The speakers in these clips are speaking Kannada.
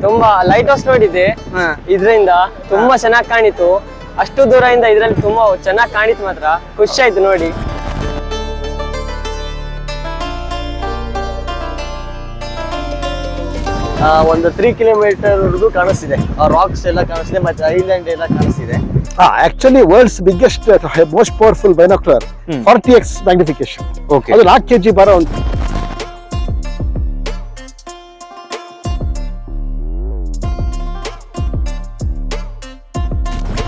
ತುಂಬಾ ಲೈಟ್ ಹೌಸ್ ನೋಡಿದ್ದೆ. ಹಾ. ಇದರಿಂದ ತುಂಬಾ ಚೆನ್ನಾಗಿ ಕಾಣಿತು. ಅಷ್ಟು ದೂರದಿಂದ ಇದ್ರಲ್ಲಿ ತುಂಬಾ ಚೆನ್ನಾಗಿ ಕಾಣಿತು ಮಾತ್ರ. ಖುಷಿ ಆಯ್ತು ನೋಡಿ. ಆ, ಒಂದು ತ್ರೀ ಕಿಲೋಮೀಟರ್ ಕಾಣಿಸ್ತಿದೆ. ರಾಕ್ಸ್ ಎಲ್ಲ ಕಾಣಿಸ್ತಿದೆ ಮತ್ತೆ ಐಲ್ಯಾಂಡ್ ಎಲ್ಲ ಕಾಣಿಸ್ತಿದೆ. Actually world's biggest most powerful binocular forty X magnification okay ಅದು ನಾಲ್ಕು ಕೆಜಿ ಬರೋ ಒಂದು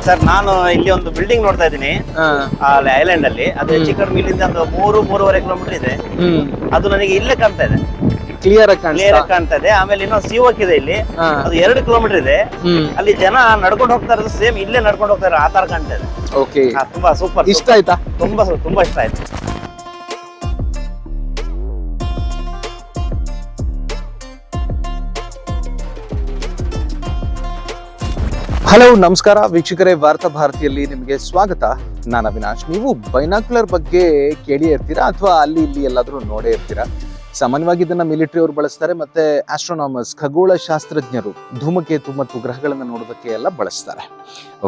ಸರ್ ನಾನು ಇಲ್ಲಿ ಒಂದು ಬಿಲ್ಡಿಂಗ್ ನೋಡ್ತಾ ಇದ್ದೀನಿ. ಅಲ್ಲಿ ಐಲ್ಯಾಂಡ್ ಅಲ್ಲಿ. ಅದು ಹೆಚ್ಚು ಕಡಿಮೆ ಇಲ್ಲಿಂದ ಒಂದು ಮೂರು ಮೂರುವರೆ ಕಿಲೋಮೀಟರ್ ಇದೆ. ಅದು ನನಗೆ ಇಲ್ಲೇ ಕಾಣ್ತಾ ಇದೆ. ಕ್ಲಿಯರ್ ಕ್ಲಿಯರ್ ಕಾಣ್ತಾ ಇದೆ. ಆಮೇಲೆ ಇನ್ನೊಂದು ಸಿವಕ್ ಇದೆ ಇಲ್ಲಿ. ಅದು ಎರಡು ಕಿಲೋಮೀಟರ್ ಇದೆ. ಅಲ್ಲಿ ಜನ ನಡ್ಕೊಂಡು ಹೋಗ್ತಾ ಇರೋದು ಸೇಮ್ ಇಲ್ಲೇ ನಡ್ಕೊಂಡು ಹೋಗ್ತಾ ಇರೋ ಆ ತರ ಕಾಣ್ತಾ ಇದೆ. ಓಕೆ ತುಂಬಾ ಸೂಪರ್ ಇಷ್ಟ ಆಯ್ತಾ? ತುಂಬಾ ತುಂಬಾ ಇಷ್ಟ ಆಯ್ತು. ಹಲೋ, ನಮಸ್ಕಾರ. ವೀಕ್ಷಕರೇ, ವಾರ್ತಾ ಭಾರತಿಯಲ್ಲಿ ನಿಮಗೆ ಸ್ವಾಗತ. ನಾನು ಅವಿನಾಶ್. ನೀವು ಬೈನಾಕ್ಯುಲರ್ ಬಗ್ಗೆ ಕೇಳಿ ಇರ್ತೀರಾ ಅಥವಾ ಅಲ್ಲಿ ಇಲ್ಲಿ ಎಲ್ಲಾದರೂ ನೋಡೇ ಇರ್ತೀರಾ? ಸಾಮಾನ್ಯವಾಗಿ ಇದನ್ನ ಮಿಲಿಟರಿ ಅವರು ಬಳಸ್ತಾರೆ, ಮತ್ತೆ ಆಸ್ಟ್ರೋನಾಮರ್ಸ್ ಖಗೋಳ ಶಾಸ್ತ್ರಜ್ಞರು ಧೂಮಕೇತು ಮತ್ತು ಗ್ರಹಗಳನ್ನು ನೋಡೋದಕ್ಕೆ ಎಲ್ಲ ಬಳಸ್ತಾರೆ.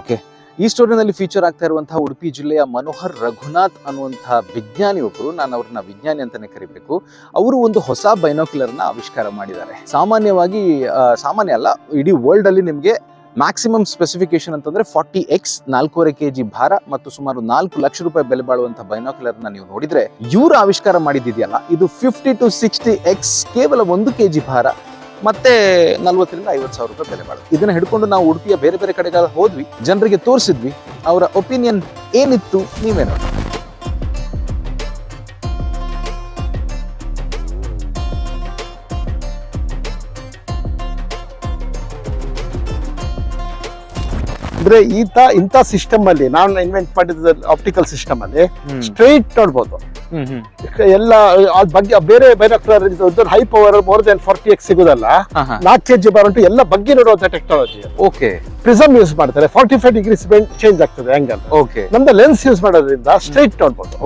ಓಕೆ ಈ ಸ್ಟೋರಿನಲ್ಲಿ ಫೀಚರ್ ಆಗ್ತಾ ಇರುವಂತಹ ಉಡುಪಿ ಜಿಲ್ಲೆಯ ಮನೋಹರ್ ರಘುನಾಥ್ ಅನ್ನುವಂತಹ ವಿಜ್ಞಾನಿ ಒಬ್ಬರು ನಾನು ಅವ್ರನ್ನ ವಿಜ್ಞಾನಿ ಅಂತಾನೆ ಕರಿಬೇಕು. ಅವರು ಒಂದು ಹೊಸ ಬೈನಾಕ್ಯುಲರ್ನ ಆವಿಷ್ಕಾರ ಮಾಡಿದ್ದಾರೆ. ಸಾಮಾನ್ಯವಾಗಿ ಸಾಮಾನ್ಯ ಅಲ್ಲ, ಇಡೀ ವರ್ಲ್ಡ್ ಅಲ್ಲಿ ನಿಮಗೆ ಮ್ಯಾಕ್ಸಿಮಮ್ ಸ್ಪೆಸಿಫಿಕೇಶನ್ ಅಂತಂದ್ರೆ ಫಾರ್ಟಿ ಎಕ್ಸ್ ನಾಲ್ಕೂವರೆ ಕೆ ಜಿ ಭಾರ ಮತ್ತು ಸುಮಾರು ನಾಲ್ಕು ಲಕ್ಷ ರೂಪಾಯಿ ಬೆಲೆ ಬಾಳುವಂತಹ ಬೈನಾಕ್ಯುಲರ್ನ ನೀವು ನೋಡಿದ್ರೆ ಇವರು ಆವಿಷ್ಕಾರ ಮಾಡಿದ್ದಿದೆಯಲ್ಲ, ಇದು ಫಿಫ್ಟಿ ಟು ಸಿಕ್ಸ್ಟಿ ಎಕ್ಸ್ ಕೇವಲ ಒಂದು ಕೆ ಜಿ ಭಾರ ಮತ್ತೆ ನಲ್ವತ್ತರಿಂದ ಐವತ್ತು ಸಾವಿರ ರೂಪಾಯಿ ಬೆಲೆ ಬಾಳುತ್ತೆ. ಇದನ್ನ ಹಿಡ್ಕೊಂಡು ನಾವು ಉಡುಪಿಯ ಬೇರೆ ಬೇರೆ ಕಡೆಗಳ ಹೋದ್ವಿ, ಜನರಿಗೆ ತೋರಿಸಿದ್ವಿ, ಅವರ ಒಪಿನಿಯನ್ ಏನಿತ್ತು ನೀವೇ ನೋಡಿ ಅಂದ್ರೆ ಈತ ಇಂಥ ಸಿಸ್ಟಮ್ ಅಲ್ಲಿ ನಾನು ಇನ್ವೆಂಟ್ ಮಾಡಿದ ಆಪ್ಟಿಕಲ್ ಸಿಸ್ಟಮ್ ಅಲ್ಲಿ ಸ್ಟ್ರೈಟ್ ನೋಡ್ಬೋದು. ಎಲ್ಲ ಅದ್ ಬಗ್ಗೆ ಬೇರೆ ಬೈನಾಕ್ಯುಲರ್ ದೊಡ್ಡ high power more than forty x ಸಿಗುದಲ್ಲ ನಾಲ್ಕು ಬಾರ್ ಉಂಟು ಎಲ್ಲ ಬಗ್ಗೆ ನೋಡುವಂತ ಟೆಕ್ನಾಲಜಿ ಓಕೆ ಪ್ರಿಸಮ್ ಯೂಸ್ ಮಾಡ್ತಾರೆ ಫಾರ್ಟಿ ಫೈವ್ ಡಿಗ್ರೀಸ್ ಚೇಂಜ್ ಆಗ್ತದೆ ಆಂಗಲ್ ಓಕೆ ನಮ್ದು ಲೆನ್ಸ್ ಯೂಸ್ ಮಾಡೋದ್ರಿಂದ ಸ್ಟ್ರೈಟ್ ನೋಡ್ಬೋದು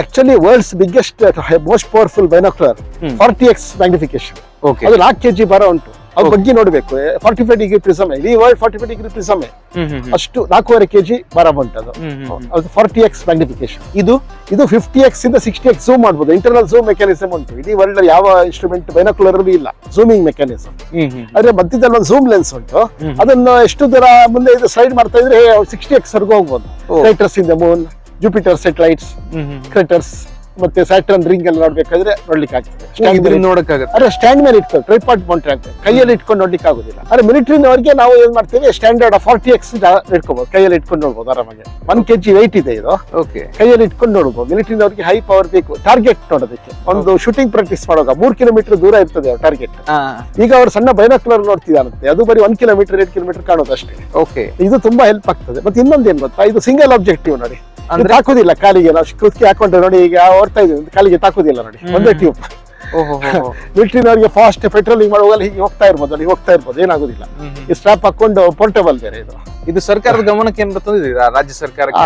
actually world's biggest most powerful binocular. Forty x magnification okay ಅದು ನಾಲ್ಕು ಕೆಜಿ ಬಾರ ಉಂಟು Okay. ಬಗ್ಗೆ ನೋಡ್ಬೇಕು. ಫಾರ್ಟಿ ಫೈವ್ ಡಿಗ್ರಿ ಪ್ರಿಸಮ್ ಇಡೀ world forty five degree prism ಅಷ್ಟು ನಾಲ್ಕೂವರೆ ಕೆಜಿ ಬರ ಬಂಟದು ಅದು ಫಾರ್ಟಿ ಎಕ್ಸ್ ಮ್ಯಾಗ್ನಿಫಿಕೇಶನ್ ಇದು ಇದು ಫಿಫ್ಟಿ ಎಕ್ಸ್ ಇಂದ ಸಿಕ್ಸ್ಟಿ ಎಕ್ಸ್ ಝೂಮ್ ಮಾಡಬಹುದು ಇಂಟರ್ನಲ್ ಝೂಮ್ ಮೆಕ್ಯಾನಿಸಮ್ ಉಂಟು. ಇಡೀ ವರ್ಲ್ಡ್ ಯಾವ ಇನ್ಸ್ಟ್ರೂಮೆಂಟ್ ಬೈನಾಕ್ಯುಲರ್ ಇಲ್ಲ. ಝೂಮಿಂಗ್ ಮೆಕ್ಯಾನಿಸಮ್ ಆದ್ರೆ ಮಧ್ಯದಲ್ಲಿ ಒಂದು ಝೂಮ್ ಲೆನ್ಸ್ ಉಂಟು. ಅದನ್ನ ಎಷ್ಟು ದರ ಮುಂದೆ ಇದು ಸ್ಲೈಡ್ ಮಾಡ್ತಾ ಇದ್ರೆ ಸಿಕ್ಸ್ಟಿ ಎಕ್ಸ್ ವರ್ಗೂ ಹೋಗ್ಬೋದು. Craters in the moon Jupiter satellites craters ಮತ್ತೆ ಸ್ಯಾಟ್ರನ್ ರಿಂಗ್ ಎಲ್ಲ ನೋಡ್ಬೇಕಾದ್ರೆ ನೋಡ್ಲಿಕ್ಕೆ ಆಗ್ತದೆ. ನೋಡಕ್ಕಾಗುತ್ತೆ. ಅದೇ ಸ್ಟ್ಯಾಂಡ್ ಮೇಲೆ ಇಟ್ಕೊಂಡು ಟ್ರೈಪಾಡ್ ಮೌಂಟ್ರಿ ಆಗ್ತದೆ ಕೈಯಲ್ಲಿ ಇಟ್ಕೊಂಡು ನೋಡ್ಲಿಕ್ಕೆ ಆಗುದಿಲ್ಲ. ಅರೆ ಮಿಲಿಟರಿನವರಿಗೆ ನಾವು ಏನ್ ಮಾಡ್ತೇವೆ ಸ್ಟ್ಯಾಂಡರ್ಡ್ ಫಾರ್ಟಿ ಎಕ್ಸ್ ಇಟ್ಕೋಬಹುದು ಕೈಯಲ್ಲಿ ಇಟ್ಕೊಂಡು ನೋಡ್ಬೋದು ಆರಾಮಾಗಿ. ಒನ್ ಕೆಜಿ ವೈಟ್ ಇದೆ ಇದು. ಓಕೆ ಕೈಯಲ್ಲಿ ಇಟ್ಕೊಂಡು ನೋಡ್ಬೋದು. ಮಿಲಿಟರಿನವರಿಗೆ ಹೈ ಪವರ್ ಬೇಕು. ಟಾರ್ಗೆಟ್ ನೋಡೋದಕ್ಕೆ. ಒಂದು ಶೂಟಿಂಗ್ ಪ್ರಾಕ್ಟೀಸ್ ಮಾಡುವಾಗ ಮೂರ್ ಕಿಲೋಮೀಟರ್ ದೂರ ಇರ್ತದೆ ಟಾರ್ಗೆಟ್ ಈಗ ಅವ್ರು ಸಣ್ಣ ಬೈನಾಕ್ಯುಲರ್ ನೋಡ್ತಿದಾರಂತೆ. ಅದು ಬರೀ ಒನ್ ಕಿಲೋಮೀಟರ್ ಎರಡು ಕಿಲೋಮೀಟರ್ ಕಾಣೋದು ಅಷ್ಟೇ ಓಕೆ ಇದು ತುಂಬಾ ಹೆಲ್ಪ್ ಆಗ್ತದೆ. ಮತ್ತೆ ಇನ್ನೊಂದು ಏನ್ ಗೊತ್ತಾ? ಇದು ಸಿಂಗಲ್ ಆಬ್ಜೆಕ್ಟಿವ್ ನೋಡಿ. ಅಂದ್ರೆ? ಹಾಕುದಿಲ್ಲ ತಾಕುದಿಲ್ಲ ಕಾಲಿಗೆ. ನಾವು ಕುತ್ತಿಗೆ ಹಾಕೊಂಡ್ರೆ ನೋಡಿ ಈಗ ಓಡ್ತಾ ಇದೀವಿ ಕಾಲಿಗೆ ತಾಕುದಿಲ್ಲ ನೋಡಿ. ಒಂದೇ ಟ್ಯೂಬ್. ಮಿಲಿಟರಿನವರಿಗೆ ಫಾಸ್ಟ್ ಪೆಟ್ರೋಲಿಂಗ್ ಮಾಡುವಾಗ ಹೀಗೆ ಹೋಗ್ತಾ ಇರ್ಬೋದು ಅಲ್ಲಿ ಹೋಗ್ತಾ ಇರ್ಬೋದು ಏನಾಗುದಿಲ್ಲ. ಈ ಸ್ಟಾಪ್ ಹಾಕೊಂಡು ಪೋರ್ಟಬಲ್ ಬೇರೆ ಇದು. ಇದು ಸರ್ಕಾರದ ಗಮನಕ್ಕೆ ಏನ್ ತಂದಿದ್ದೀರಾ ರಾಜ್ಯ ಸರ್ಕಾರ ಆ,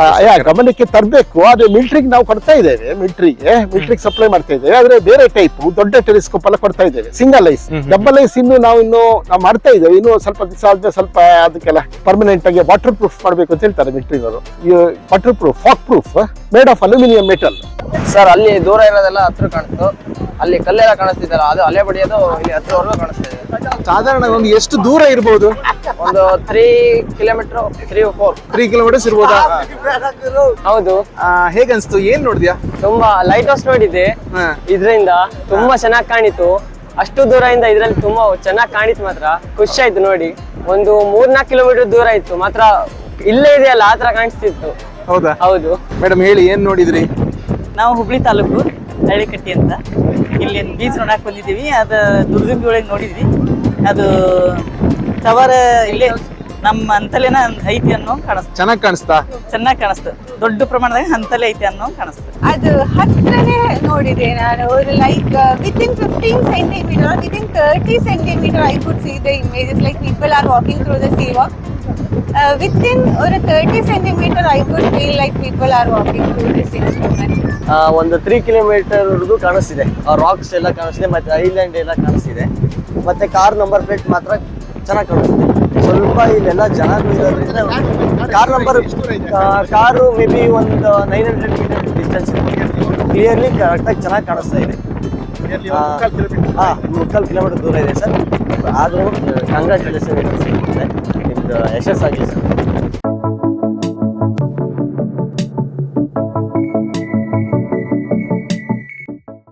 ಗಮನಕ್ಕೆ ತರಬೇಕು ಆದ್ರೆ ಮಿಲಿಟರಿಗೆ ನಾವು ಕೊಡ್ತಾ ಇದ್ದೇವೆ ಮಿಲಿಟರಿಗೆ ಮಿಲಿಟರಿಗೆ ಸಪ್ಲೈ ಮಾಡ್ತಾ ಇದ್ದೇವೆ ಆದ್ರೆ ಬೇರೆ ಟೈಪ್ ದೊಡ್ಡ ಟೆಲಿಸ್ಕೋಪ್ ಎಲ್ಲ ಕೊಡ್ತಾ ಇದ್ದೇವೆ ಸಿಂಗಲ್ ಐಸ್. ಡಬಲ್ ಐಸ್ ಇನ್ನು ನಾವು ಇನ್ನು ನಾವು ಮಾಡ್ತಾ ಇದ್ದೇವೆ ಇನ್ನು ಸ್ವಲ್ಪ ದಿವಸ ಆದ್ರೆ ಸ್ವಲ್ಪ ಅದಕ್ಕೆಲ್ಲ ಪರ್ಮನೆಂಟ್ ಆಗಿ ವಾಟರ್ ಪ್ರೂಫ್ ಮಾಡಬೇಕು ಅಂತ ಹೇಳ್ತಾರೆ ಮಿಲಿಟರಿನವರು water proof fog proof made of aluminium metal sir ಅಲ್ಲಿ ದೂರ ಇರೋದೆಲ್ಲ ಹತ್ರ ಕಾಣಿಸ್ತು ಅಲ್ಲಿ ಕಲ್ಲೆಲ್ಲ ಕಾಣಿಸ್ತಿದ್ದಲ್ಲ ಅದು ಅಲೆ ಬಡಿಯೋದು ಇಲ್ಲಿ ಹತ್ರವರೆಗೂ ಕಾಣಿಸ್ತಿದೆ. ಸಾಧಾರಣ ಒಂದು ಎಷ್ಟು ದೂರ ಇರ್ಬೋದು? ಒಂದು three kilometre three four three kilometres ಇರ್ಬೋದಾ? ಹೌದು. ಆ, ಹೇಗನ್ಸ್ತು? ಏನ್ ನೋಡಿದ್ಯಾ? ತುಂಬಾ ಲೈಟ್ ಹೌಸ್ ನೋಡಿದ್ದೆ. ಹಾ. ಇದರಿಂದ ತುಂಬಾ ಚೆನ್ನಾಗಿ ಕಾಣಿತು. ಅಷ್ಟು ದೂರದಿಂದ ಇದ್ರಲ್ಲಿ ತುಂಬಾ ಚೆನ್ನಾಗಿ ಕಾಣಿತು ಮಾತ್ರ. ಖುಷಿ ಆಯ್ತು ನೋಡಿ. ಒಂದು ಮೂರ್ನಾಲ್ಕು ಕಿಲೋಮೀಟರ್ ದೂರ ಇತ್ತು. ಮಾತ್ರ ಇಲ್ಲೇ ಇದೆಯಲ್ಲ ಆ ತರ ಕಾಣಿಸ್ತಿತ್ತು. ಹೌದಾ? ಹೌದು. ಮೇಡಮ್ ಹೇಳಿ ಏನ್ ನೋಡಿದ್ರಿ? ನಾವು ಹುಬ್ಳಿ ತಾಲೂಕು ಹಳ್ಳಿಕಟ್ಟಿ ಅಂತ. ಇಲ್ಲಿ ಬೀಚ್ ನೋಡಕ್ ಬಂದಿದ್ದೀವಿ. ಅದು ದುರ್ಗಂಬಿ ಒಳಗೆ ನೋಡಿದ್ವಿ. ಅದು ಟವರ್ ಇಲ್ಲೇ ನಮ್ಮ ಅಂತಲೇನ ಐತಿ ಅನ್ನೋ ಕಾಣಿಸ್ತು. ಚೆನ್ನಾಗಿ ಕಾಣಿಸ್ತಾ? ಚೆನ್ನಾಗಿ ಕಾಣಿಸ್ತು. ದೊಡ್ಡ ಪ್ರಮಾಣದಾಗ ಅಂತಲೇ ಐತಿ ಅನ್ನೋ ಕಾಣಿಸ್ತು. ಅದು ಹತ್ರನೇ ನೋಡಿದೆ ನಾನು. Like within fifteen centimetre within thirty centimetre I could see the images like people are walking through the sea walk within ஒரு thirty centimetre I could feel like people are walking through this instrument ಆ, ಒಂದು ತ್ರೀ ಕಿಲೋಮೀಟರ್ ಕಾಣಿಸ್ತಿದೆ. ರಾಕ್ಸ್ ಎಲ್ಲ ಕಾಣಿಸ್ತಿದೆ ಮತ್ತೆ ಐಲ್ಯಾಂಡ್ ಎಲ್ಲ ಕಾಣಿಸ್ತಿದೆ. ಮತ್ತೆ ಕಾರ್ ನಂಬರ್ ಪ್ಲೇಟ್ ಮಾತ್ರ ಚೆನ್ನಾಗಿ ಕಾಣಿಸ್ತಿದೆ. ಸ್ವಲ್ಪ ಇಲ್ಲೆಲ್ಲ ಜನ ಇರೋದ್ರಿಂದ car number car may be ಒಂದು nine hundred metre distance clearly ಕರೆಕ್ಟಾಗಿ ಚೆನ್ನಾಗಿ ಕಾಣಿಸ್ತಾ ಇದೆ. ಹಾಂ ಮುಕ್ಕಾಲು ಕಿಲೋಮೀಟರ್ ದೂರ ಇದೆ ಸರ್. ಆದರೂ ಕಾಂಗ್ರ್ಯಾಚುಲೇಷನ್ ಇರುತ್ತೆ ನಿಮ್ಮದು ಯಶಸ್ಸಾಗಿ